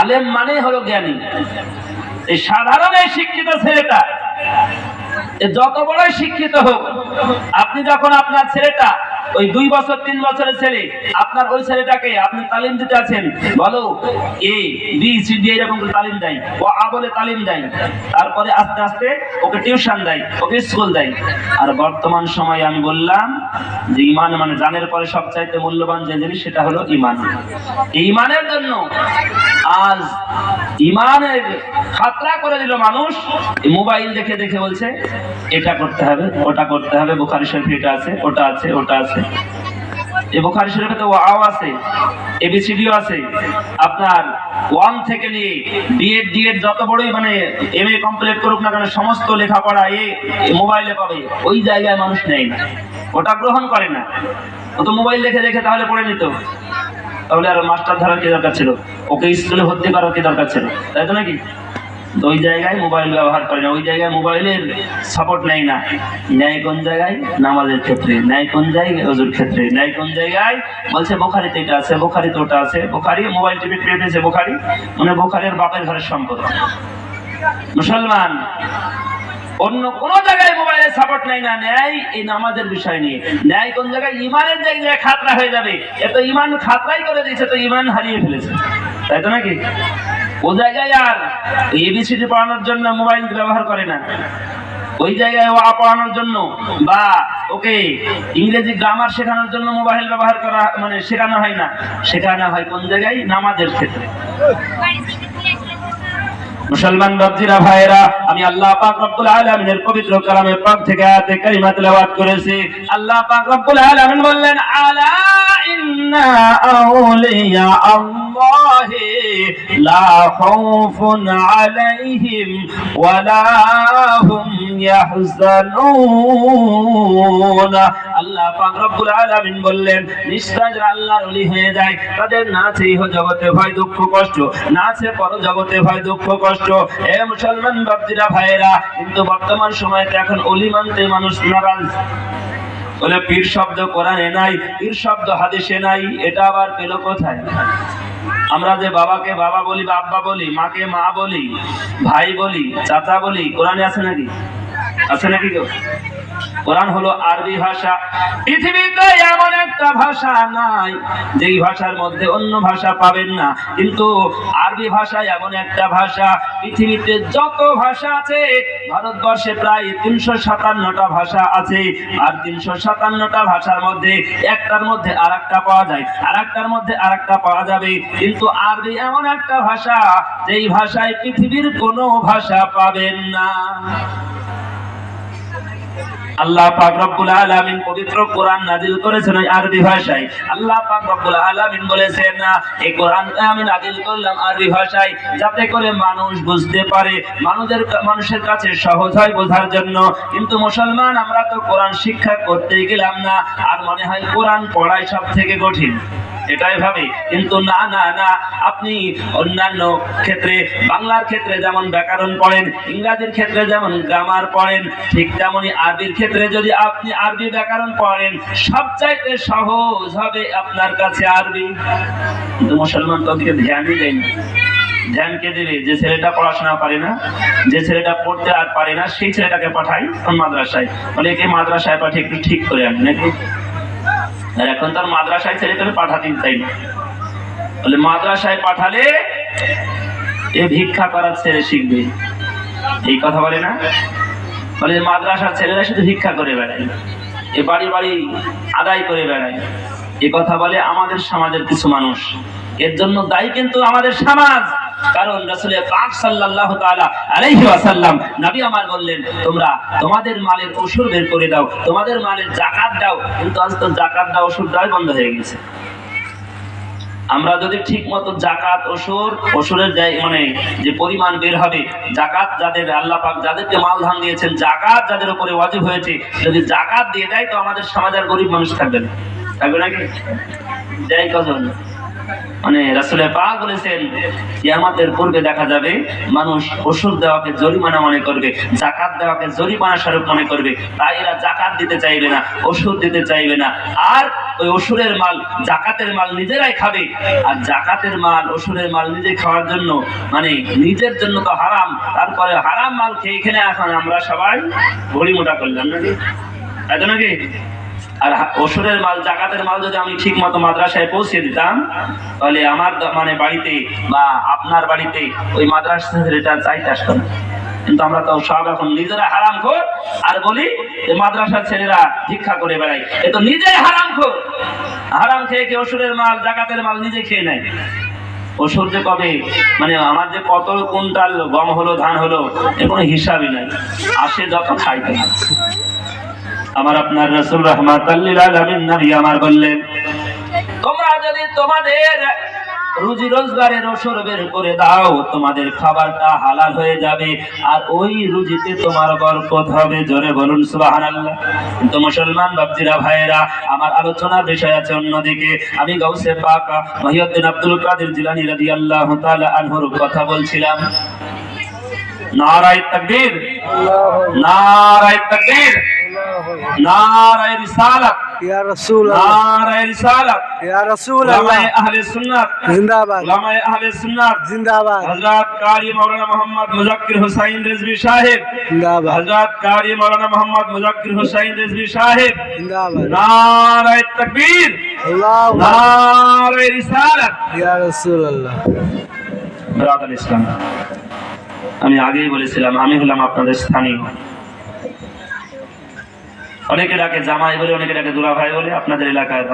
আলেম মানে হলো জ্ঞানী। এই সাধারণ এই শিক্ষিত ছেলেটা যত বড় শিক্ষিত হোক, আপনি যখন আপনার ছেলেটা ওই দুই বছর, তিন বছরের ছেলে। আপনার ওই ছেলেটাকে আপনি তালিম দিতে আছেন, বলো, এ বি সি ডি এরকম তালিম দেয়। ও আ বলে তালিম দেয়। তারপরে আস্তে আস্তে ওকে টিউশন দেয়, ওকে স্কুল দেয়। আর বর্তমান সময়ে আমি বললাম যে ইমান মানে জানের পরে সবচাইতে মূল্যবান যে জিনিস সেটা হলো ইমান। ইমানের জন্য আজ ইমানের খাতরা করে দিল মানুষ। মোবাইল দেখে দেখে বলছে, এটা করতে হবে, ওটা করতে হবে, বুখারি শরীফ এটা আছে, ওটা আছে ওটা আছে। এই বুখারি শরীফে তো ওয়াও আছে এবিসিডিও আছে। আপনার ওয়ান থেকে নিয়ে বিএড ডিএড যত বড়ই মানে এম এ কমপ্লিট করুক না কেন, সমস্ত লেখাপড়া এ মোবাইলে পাবে। ওই জায়গায় মানুষ নেই। না ওটা গ্রহণ করে না। ও তো মোবাইল দেখে দেখে তাহলে পড়ে নিত। তাহলে আর মাস্টার ধরার কি দরকার ছিল? ওকে স্কুলে ভর্তি করার কি দরকার ছিল? তাই তো নাকি? তো ওই জায়গায় মোবাইল ব্যবহার করে না। ওই জায়গায় মোবাইলের সাপোর্ট নেয় না। ন্যায় কোন জায়গায়? নামাজের ক্ষেত্রে। ন্যায় কোন জায়গায়? অজুর ক্ষেত্রে। ন্যায় কোন জায়গায়? বলছে, বোখারিতে এটা আছে, বোখারিতে ওটা আছে। বোখারি মোবাইল টিভি পেয়েছে বোখারি। মানে বোখারির বাপের ঘরের সম্পদ। মুসলমান, অন্য কোন জায়গায় মোবাইলের সাপোর্ট নাই না। ন্যায় এই নামাজের বিষয় নিয়ে। ন্যায় কোন জায়গায়? ইমানের জায়গায় খাতরা হয়ে যাবে। এত ইমান খাতরাই করে দিয়েছে, তো ইমান হারিয়ে ফেলেছে। তাই তো নাকি? ও জায়গায় আর এবিসিডি পড়ানোর জন্য মোবাইল ব্যবহার করে না। ওই জায়গায় ওয়া পড়ানোর জন্য বা ওকে ইংরেজি গ্রামার শেখানোর জন্য মোবাইল ব্যবহার করা মানে শেখানো হয় না। শেখানো হয় কোন জায়গায়? নামাজের ক্ষেত্রে। মুসলমান বাপজিরা ভাইরা আমি আল্লাহ পাক রব্বুল আলামিনের পবিত্র কালামে পাক থেকে আয়াতে কারিমা তেলাওয়াত করেছি। আল্লাহ পাক রব্বুল আলামিন বললেন, আলা ইন্না আউলিয়া আল্লাহি লা খাউফুন আলাইহিম ওয়ালা হুম ইয়াহজানুন। আল্লাহ রব্বুল আলামিন বললেন, নিশ্চয় আল্লাহর ওলি হয়ে যায়, তাদের না আছে ইহ জগতে ভয়, দুঃখ, কষ্ট, না পর জগতে ভয়, দুঃখ, কষ্ট। এ মুসলমান বাপজিরা, ভাইয়েরা, কিন্তু বর্তমান সময়তে এখন অলি মানতে মানুষ নারাজ। বলে, পীর শব্দ কোরআনে নাই, পীর শব্দ হাদিসে নাই, এটা আবার পেল কোথায়? আমরা যে বাবাকে বাবা বলি বা আব্বা বলি, মাকে মা বলি, ভাই বলি, চাচা বলি, কোরআনে আছে নাকি? আছে নাকি কেউ? কোরআন হলো আরবি ভাষা। পৃথিবীতে এমন একটা ভাষা নাই, যেই ভাষার মধ্যে অন্য ভাষা পাবেন না। কিন্তু আরবি ভাষা এমন একটা ভাষা, পৃথিবীতে যত ভাষা আছে, ভারতবর্ষে প্রায় তিনশো সাতান্নটা ভাষা আছে। আর তিনশো সাতান্নটা ভাষার মধ্যে একটার মধ্যে আর একটা পাওয়া যায়। আর একটার মধ্যে আর একটা পাওয়া যাবে। কিন্তু আরবি এমন একটা ভাষা, যেই ভাষায় পৃথিবীর কোনো ভাষা পাবেন না। আল্লাহ পাক রব্বুল আলামিন পবিত্র কোরআন নাজিল করেছেন ওই আরবি ভাষায়। আল্লাহ পাক রব্বুল আলামিন বলেছেন, এই কোরআন আমি নাজিল করলাম আরবি ভাষায় যাতে করে মানুষ বুঝতে পারে। মানুষের মানুষের কাছে সহজ হয় বোঝার জন্য। কিন্তু মুসলমান, আমরা তো কোরআন শিক্ষা করতে গেলাম না। আর মনে হয় কোরআন পড়াই সব থেকে কঠিন। এটাই ভাবে। কিন্তু না না না, আপনি অন্যান্য ক্ষেত্রে, বাংলার ক্ষেত্রে যেমন ব্যাকরণ পড়েন, ইংরাজির ক্ষেত্রে যেমন গ্রামার পড়েন, ঠিক তেমনি আরবির ক্ষেত্রে যদি আপনি আরবি ব্যাকরণ পড়েন, সবচাইতে সহজ হবে আপনার কাছে আরবি। কিন্তু মুসলমান তো ওদিকে ধ্যানই দেয় না ধ্যান কে দেবে? যে ছেলেটা পড়াশোনা পারে না, যে ছেলেটা পড়তে আর পারে না, সেই ছেলেটাকে পাঠাই মাদ্রাসায়। বলে একে মাদ্রাসায় পাঠিয়ে একটু ঠিক করে আনি, নাকি? আর এখন তার মাদ্রাসায় ছেলে পেলে পাঠাতেই চাই। বলে মাদ্রাসায় পাঠালে এ ভিক্ষা করার ছেলে শিখবে। এই কথা বলে না? বলে মাদ্রাসার ছেলেরা শুধু ভিক্ষা করে বেড়ায়, এ বাড়ি বাড়ি আদায় করে বেড়ায়। এ কথা বলে আমাদের সমাজের কিছু মানুষ। এর জন্য দায়ী কিন্তু আমাদের সমাজ। কারণ রাসূলের পাক সাল্লাল্লাহু তাআলা আলাইহি ওয়াসাল্লাম নবী আমার বললেন, তোমরা তোমাদের মালের ওষুধ বের করে দাও, তোমাদের মালের জাকাত দাও, কিন্তু আজ তো জাকাত দাও ওষুধ দেওয়াই বন্ধ হয়ে গেছে। আমরা যদি ঠিক মতো জাকাত ওসুর ওসুরের মানে যে পরিমাণ বের হবে, জাকাত যাদের, আল্লাহ পাক যাদেরকে মাল ধান দিয়েছেন, জাকাত যাদের উপরে ওয়াজিব হয়েছে, যদি জাকাত দিয়ে দেয়, তো আমাদের সমাজের গরিব মানুষ থাকবে না। থাকবে নাকি? দেয় কজন মানে রাসুলে পাক বলেছেন কিয়ামতের পূর্বে দেখা যাবে, মানুষ ওষুধ দেওয়াকে জরিমানা মনে করবে জাকাত দেওয়াকে জরিমানা স্বরূপ মনে করবে, তাই এরা জাকাত দিতে চাইবে না, ওষুধ দিতে চাইবে না। আর ওই অসুরের মাল জাকাতের মাল নিজেরাই খাবে। আর জাকাতের মাল অসুরের মাল নিজে খাওয়ার জন্য মানে নিজের জন্য তো হারাম, তারপরে হারাম মাল খেয়ে এখানে এখন আমরা সবাই ভরি মোটা করলাম নাকি? তাই তো নাকি? আর অসুরের মাল, জাকাতের মাল যদি আমি ঠিক মতো মাদ্রাসায় পৌঁছে দিতাম, তাহলে আমার মানে বাড়িতে বা আপনার বাড়িতে ওই মাদ্রাসা ছেলেটা চাইতে আসতো না। কিন্তু আমরা তো সব এখন নিজেরা হারাম খোর, আর বলি মাদ্রাসার ছেলেরা ভিক্ষা করে বেড়াই এ তো নিজেই হারাম খোর। হারাম খেয়ে খেয়ে অসুরের মাল, জাকাতের মাল নিজে খেয়ে নেয়? অসুর যে কবে মানে আমার যে কত কুইন্টাল গম হলো, ধান হলো এর কোনো হিসাবই নাই। আসে যত খাইতে হয়। আমার আপনার রসুল রহমাত আমার বললেন, তোমরা যদি তোমাদের রুজি রোজগারের ওসর বের করে দাও, তোমাদের খাবারটা হালাল হয়ে যাবে, আর ওই রুজিতে তোমার বরকত হবে। জোরে বলুন, সুবহানাল্লাহ। কিন্তু মুসলমান বাপজিরা ভাইয়েরা, আমার আলোচনার বিষয় আছে অন্যদিকে। আমি গাউসে পাক মহিউদ্দিন আব্দুল কাদের জিলানী রাদিয়াল্লাহু তাআলা আনহুর কথা বলছিলাম। নারায়ে তাকবীর, নারায় তাকবীর। নারায়ে রিসালাত या रसूल अल्लाह নারায়ে রিসালাত या रसूल উলামায়ে अल्लाह আহলে সুন্নাত जिंदाबाद উলামায়ে আহলে সুন্নাত जिंदाबाद হযরত কারি মাওলানা মোহাম্মদ মুজাক্কির হোসাইন রিজভী সাহেব जिंदाबाद হযরত কারি মাওলানা মোহাম্মদ মুজাক্কির হোসাইন রিজভী সাহেব जिंदाबाद নারায়ে তাকবীর अल्लाह নারায়ে রিসালাত या रसूल अल्लाह ব্রাদার ইসলাম আমি আগেই বলেছিলাম আমি হলাম আপনাদের স্থানীয় অনেকে ডাকে জামাই বলে অনেকে ডাকে দুলা ভাই বলে আপনাদের এলাকায়